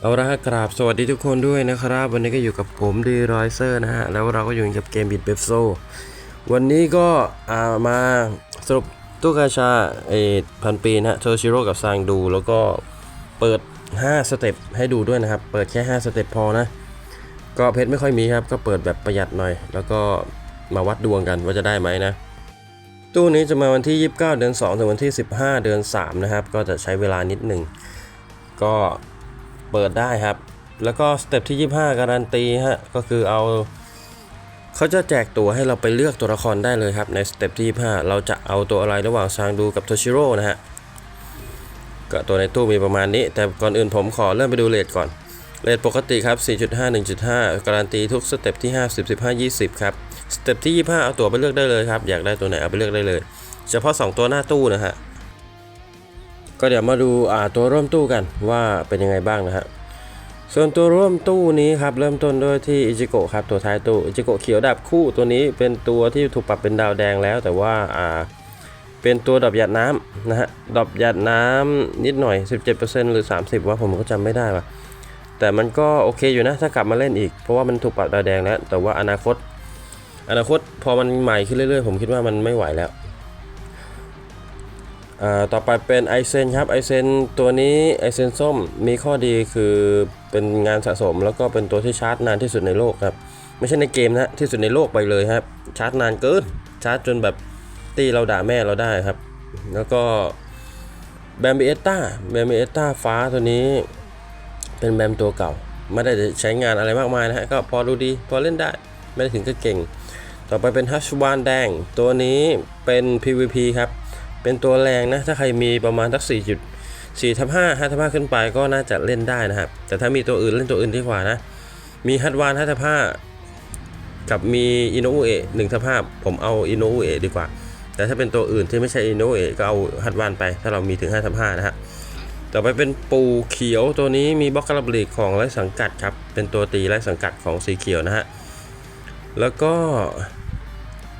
เอาละกราบสวัสดีทุกคนด้วยนะครับ วันนี้ก็อยู่กับผมดีรอยเซอร์นะฮะ แล้วเราก็อยู่กับเกมบิดเบฟโซวันนี้ก็ามาสรุปตู้กาชาเอพันปีนะฮะโทชิโร่กับซางดู แล้วก็เปิด 5 สเต็ปให้ดูด้วยนะครับ เปิดแค่ 5 สเต็ปพอนะ ก็เพชรไม่ค่อยมีครับ ก็เปิดแบบประหยัดหน่อย แล้วก็มาวัดดวงกันว่าจะได้ไหมนะ ตู้นี้จะมาวันที่ 29 เดือน2ถึงวันที่ 15 เดือน3นะครับ ก็จะใช้เวลานิดหนึ่งก็ เปิดได้ครับ แล้วก็สเต็ปที่ 25 การันตีฮะก็คือเอาเขาจะแจกตัวให้เราไปเลือกตัวละครได้เลยครับในสเต็ปที่ 25 เราจะเอาตัวอะไรระหว่างซางดูกับโทชิโร่นะฮะก็ตัวในตู้มีประมาณนี้ แต่ก่อนอื่นผมขอเริ่มไปดูเลทก่อนเลทปกติครับ 4.5 1.5 การันตีทุกสเต็ปที่50 15 20 ครับ สเต็ปที่ 25 เอาตัวไปเลือกได้เลยครับ อยากได้ตัวไหนเอาไปเลือกได้เลย เฉพาะ 2 ตัวหน้าตู้นะฮะ ก็เดี๋ยวมาดูอ่าตัวร่วมตู้กันว่าเป็นยังไงบ้างนะฮะส่วนตัวร่วมตู้นี้ครับเริ่มต้นด้วยที่อิจิโกะครับตัวท้ายตู้อิจิโกะเขียวดับคู่ตัวนี้เป็นตัวที่ถูกปรับเป็นดาวแดงแล้ว แต่ว่าอ่าเป็นตัวดอกหยาดน้ำนะฮะดอกหยาดน้ำนิดหน่อย 17%หรือ 30 ว่าผมก็จำไม่ได้ว่ะแต่มันก็โอเคอยู่นะถ้ากลับมาเล่นอีก เพราะว่ามันถูกปรับดาวแดงแล้ว แต่ว่าอนาคต อนาคตพอมันใหม่ขึ้นเรื่อยๆ ผมคิดว่ามันไม่ไหวแล้ว ต่อไปเป็นไอเซนครับไอเซนตัวนี้ไอเซนส้มมีข้อดีคือเป็นงานสะสม แล้วก็เป็นตัวที่ชาร์จนานที่สุดในโลกครับ ไม่ใช่ในเกมนะที่สุดในโลกไปเลยครับ ชาร์จนานเกินชาร์จจนแบบตีเราด่าแม่เราได้ครับ แล้วก็แบมเบเอต้าแบมเบเอต้าฟ้าตัวนี้เป็นแบมตัวเก่า ไม่ได้ใช้งานอะไรมากมายนะฮะก็พอดูดีพอเล่นได้ไม่ได้ถึงกับเก่ง ต่อไปเป็นฮัชวานแดงตัวนี้เป็น PVP ครับ เป็นตัวแรงนะ ถ้าใครมีประมาณสัก4จุด4ทับ5 5ทับ5ขึ้นไปก็น่าจะเล่นได้นะครับ แต่ถ้ามีตัวอื่นเล่นตัวอื่นดีกว่านะ มีฮัตวาน5ทับ5กับมีอินโนเอะ1ทับ5ผมเอาอินโนเอะดีกว่า แต่ถ้าเป็นตัวอื่นที่ไม่ใช่อินโนเอะก็เอาฮัตวานไป ถ้าเรามีถึง5ทับ5นะฮะต่อไปเป็นปูเขียวตัวนี้มีบล็อกกระบลิกของไร้สังกัดครับ เป็นตัวตีไร้สังกัดของสีเขียวนะฮะ แล้วก็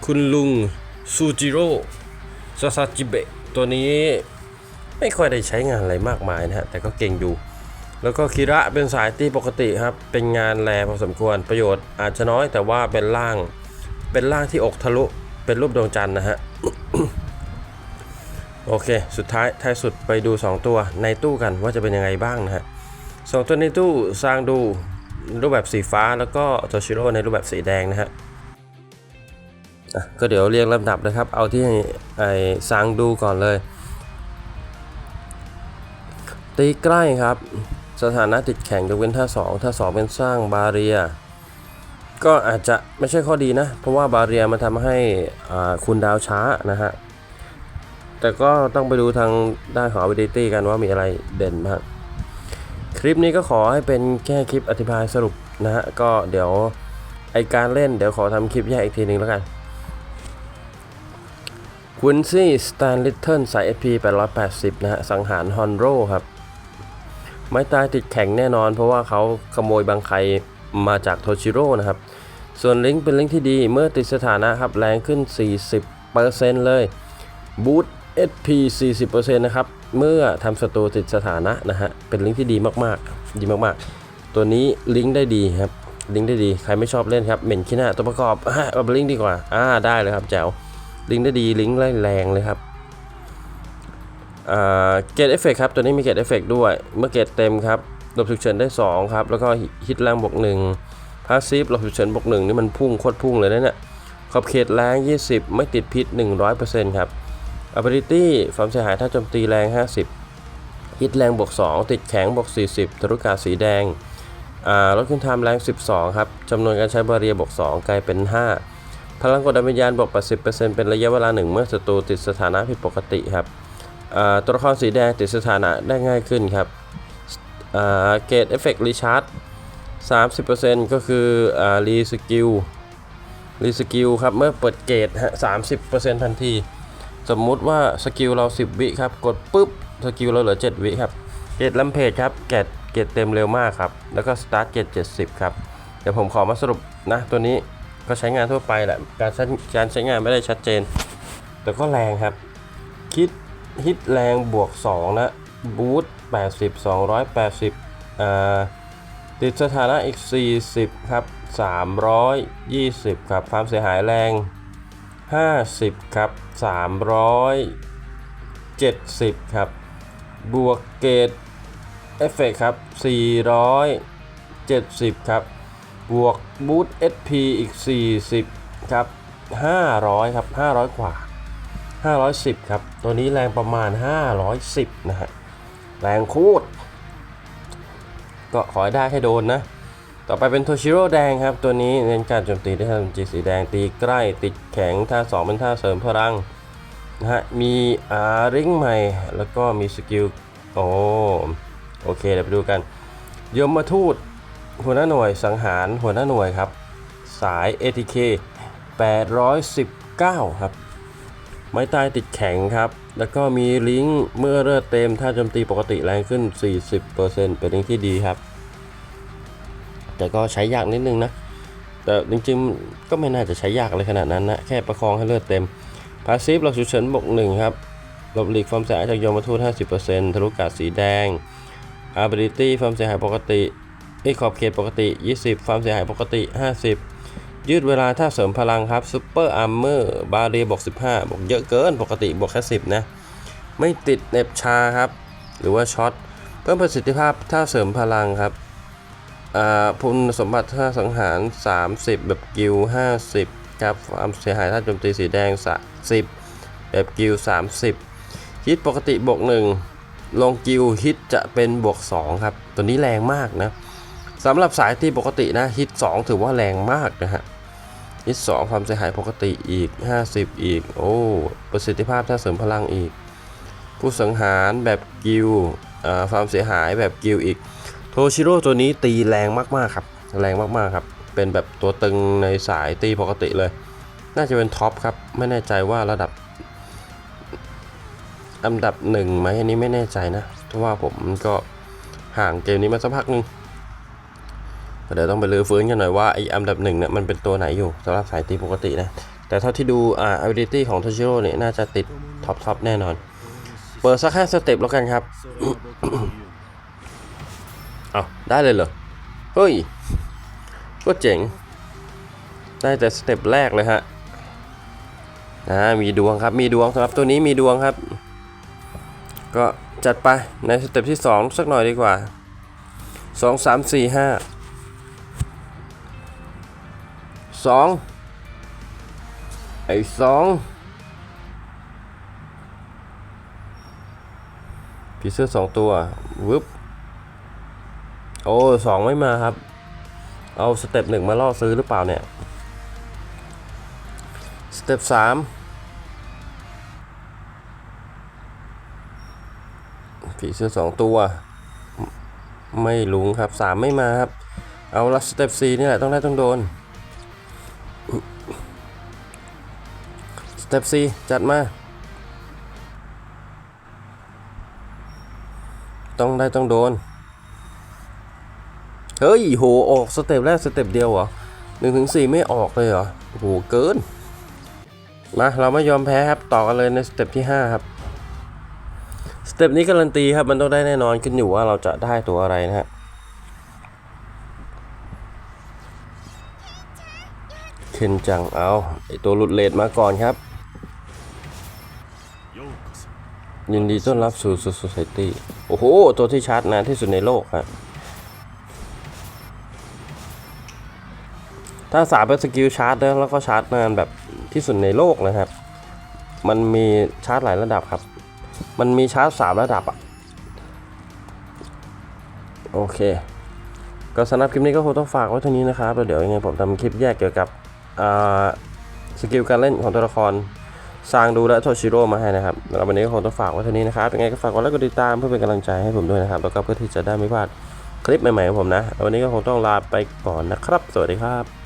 คุณลุงซูจิโร่ ซาซาจิเบะตัวนี้ไม่ค่อยได้ใช้งานอะไรมากมายนะฮะ แต่ก็เก่งอยู่ แล้วก็คิระเป็นสายตีปกติครับ เป็นงานแรพอสมควรประโยชน์อาจจะน้อยแต่ว่าเป็นร่าง เป็นร่างที่อกทะลุ เป็นรูปดวงจันทร์นะฮะ โอเค สุดท้ายท้ายสุดไปดู 2 ตัวในตู้กันว่าจะเป็นยังไงบ้างนะฮะสองตัวในตู้สร้างดูรูปแบบสีฟ้าแล้วก็โทชิโร่ในรูปแบบสีแดงนะฮะ อะก็เดี๋ยวเรียงลำดับนะครับ เอาที่ไอ้ซังดูก่อนเลย ตีใกล้ครับ สถานะติดแข่งยกเว้นท่า2ท่า2 เป็นสร้างบาเรีย ก็อาจจะไม่ใช่ข้อดีนะ เพราะว่าบาเรียมันทำให้คุณดาวช้านะฮะ แต่ก็ต้องไปดูทางด้านของ ability กันว่ามีอะไรเด่นบ้างคลิปนี้ก็ขอให้เป็นแค่คลิปอธิบายสรุปนะฮะ ก็เดี๋ยวไอการเล่นเดี๋ยวขอทำคลิปแยกอีกทีหนึ่งแล้วกัน วินซี่สแตนลิตเทิลสาย SP 880 นะฮะ สังหารฮอนโรครับ ไม้ตายติดแข็งแน่นอน เพราะว่าเขาขโมยบางใครมาจากโทชิโร่นะครับ ส่วนลิงก์เป็นลิงก์ที่ดีเมื่อติดสถานะครับ แรงขึ้น 40%เลยบูต SP 40%นะครับ เมื่อทำศัตรูติดสถานะนะฮะ เป็นลิงก์ที่ดีมากๆ ดีมากๆ ตัวนี้ลิงก์ได้ดีครับลิงก์ได้ดี ใครไม่ชอบเล่นครับเหม็นขี้หน้าตัวประกอบอะเอาไปลิงก์ดีกว่า อ่าได้เลยครับแจ๋ว ลิงก์ได้ดีลิงก์ไล่แรงเลยครับเกตเอฟเฟกครับตัวนี้มีเกตเอฟเฟกด้วย เมื่อเกตเต็มครับหลบฉุกเฉินได้ 2 ครับ แล้วก็ฮิตแรงบวก1พาสซีฟหลบฉุกเฉินบวก1นี่มันพุ่งโคตรพุ่งเลยนะเนี่ยขอบเขตแรง 20 ไม่ติดพิษ 100%ครับ ability ความเสียหายถ้าโจมตีแรง 50 ฮิตแรงบวก 2 ติดแข็งบวก 40ทะลุกาสีแดงลดขึ้นไทม์แรง 12 ครับจำนวนการใช้บาเรียบวก 2 กลายเป็น 5 พลังกดดันวิญญาณบวก 80%เป็นระยะเวลา1เมื่อศัตรูติดสถานะผิดปกติครับตัวละครสีแดงติดสถานะได้ง่ายขึ้นครับเกตเอฟเฟกต์รีชาร์จ30%ก็คือรีสกิลรีสกิลครับ เมื่อเปิดเกตฮะ30%ทันที สมมุติว่าสกิลเรา 10 วิครับ กดปุ๊บ สกิลเราเหลือ 7 วิครับ เกตลัมเพจครับ เกตเกตเต็มเร็วมากครับ แล้วก็สตาร์ทเกต70 ครับ เดี๋ยวผมขอมาสรุปนะตัวนี้ ก็ใช้งานทั่วไปแหละ การใช้การใช้งานไม่ได้ชัดเจน แต่ก็แรงครับ คิดฮิตแรงบวก 2 นะ บูท80 280อ่าติดสถานะอีก 40 ครับ 320 ครับ ความเสียหายแรง 50 ครับ 370 ครับ บวกเกตเอฟเฟกครับ 470 ครับ บวกบูท SP อีก 40 ครับ 500 ครับ 500 กว่า 510 ครับ ตัวนี้แรงประมาณ 510 นะฮะ แรงโคตร ก็ขอได้ให้โดนนะ ต่อไปเป็นโทชิโร่แดงครับ ตัวนี้เน้นการโจมตีด้วยท่าจีสีแดงตีใกล้ติดแข็งท่า 2 เป็นท่าเสริมพลังนะฮะ มีอาริงใหม่ แล้วก็มีสกิล โอ้ โอเค เดี๋ยวไปดูกัน ยมมาทูต หัวหน้าหน่วยสังหารหัวหน้าหน่วยครับ สาย ATK 819 ครับ ไม้ตายติดแข็งครับ แล้วก็มีลิงก์เมื่อเลือดเต็ม ถ้าโจมตีปกติแรงขึ้น 40%เป็นลิงก์ที่ดีครับ แต่ก็ใช้ยากนิดนึงนะ แต่จริงๆ ก็ไม่น่าจะใช้ยากอะไรขนาดนั้นนะ แค่ประคองให้เลือดเต็ม พาซีฟเราฉุกเฉินบวกหนึ่งครับหลบหลีกความเสียหายจากยมทูต50%ทะลุกาดสีแดง ability ความเสียหายปกติ ไอ้ขอบเขตปกติ 20 ความเสียหายปกติ 50 ยืดเวลาถ้าเสริมพลังครับซูเปอร์อาร์เมอร์บาเรียบวก15บวกเยอะเกินปกติบวกแค่10นะไม่ติดเน็บชาครับ หรือว่าช็อตเพิ่มประสิทธิภาพถ้าเสริมพลังครับอ่าคุณสมบัติท่าสังหาร 30 แบบกิล50 ครับความเสียหายถ้าโจมตีสีแดง30แบบกิล30 ฮิตปกติบวก 1 ลงกิลฮิตจะเป็นบวก 2 ครับ ตัวนี้แรงมากนะ สำหรับสายตีปกตินะฮิต2ถือว่าแรงมากนะฮะฮิต2ความเสียหายปกติอีก 50 อีก โอ้ประสิทธิภาพถ้าเสริมพลังอีก ผู้สังหารแบบกิลความเสียหายแบบกิลอีก โทชิโร่ตัวนี้ตีแรงมากๆครับ แรงมากๆครับ เป็นแบบตัวตึงในสายตีปกติเลย น่าจะเป็นท็อปครับ ไม่แน่ใจว่าระดับอันดับหนึ่งไหมอันนี้ไม่แน่ใจนะเพราะว่าผมก็ห่างเกมนี้มาสักพักหนึง เดี๋ยวต้องไปรื้อฟื้นกันหน่อยว่าไออันดับหนึ่งเนี่ยมันเป็นตัวไหนอยู่สำหรับสายตีปกตินะ แต่เท่าที่ดูอ่า ability ของโทชิโร่เนี่ยน่าจะติดท็อปท็อปแน่นอน เปิดสักแค่สเต็ปแล้วกันครับเอาได้เลยเหรอ เฮ้ย ก็เจ๋ง ได้แต่สเต็ปแรกเลยฮะอ่ามีดวงครับ มีดวงสำหรับตัวนี้มีดวงครับ ก็จัดไปในสเต็ปที่ 2 สักหน่อยดีกว่า 2 3 4 5 2ไอ้สองผีเสื้อสองตัววึบโอ้สองไม่มาครับ เอาสเต็ปหนึ่งมาล่อซื้อหรือเปล่าเนี่ย สเต็ปสามผีเสื้อสองตัว ไม่ลุงครับสามไม่มาครับ เอาละสเต็ปสี่นี่แหละต้องได้ต้องโดน ต็ปสี่จัดมา ต้องได้ต้องโดน เฮ้ยโหออกสเต็ปแรกสเต็ปเดียวเหรอหนึ่งถึงสี่ไม่ออกเลยเหรอโหเกิน มาเราไม่ยอมแพ้ครับต่อกันเลยในสเต็ปที่5ครับสเต็ปนี้การันตีครับมันต้องได้แน่นอนขึ้นอยู่ว่าเราจะได้ตัวอะไรนะฮะเคนจังเอาไอตัวหลุดเลดมาก่อนครับ ยินดีต้อนรับสู่สุส i ตี้โอ้โห ตัวที่ชาร์จนานที่สุดในโลกฮะถ้าสามเป็นสกิลชาร์จนะแล้วก็ชาร์จนานแบบที่สุดในโลกนะครับ มันมีชาร์จหลายระดับครับ มันมีชาร์จสามระดับอะโอเค ก็สำหรับคลิปนี้ก็คงต้องฝากไว้เท่านี้นะครับแล้วเดี๋ยวยังไงผมทำคลิปแยกเกี่ยวกับสกิลการเล่นของตัวละคร สร้างดูและโทชิโร่มาให้นะครับแล้ววันนี้ก็คงต้องฝากไว้เท่านี้นะครับยังไงก็ฝากกดไลค์กดติดตามเพื่อเป็นกำลังใจให้ผมด้วยนะครับ แล้วก็เพื่อที่จะได้ไม่พลาดคลิปใหม่ๆของผมนะ วันนี้ก็คงต้องลาไปก่อนนะครับ สวัสดีครับ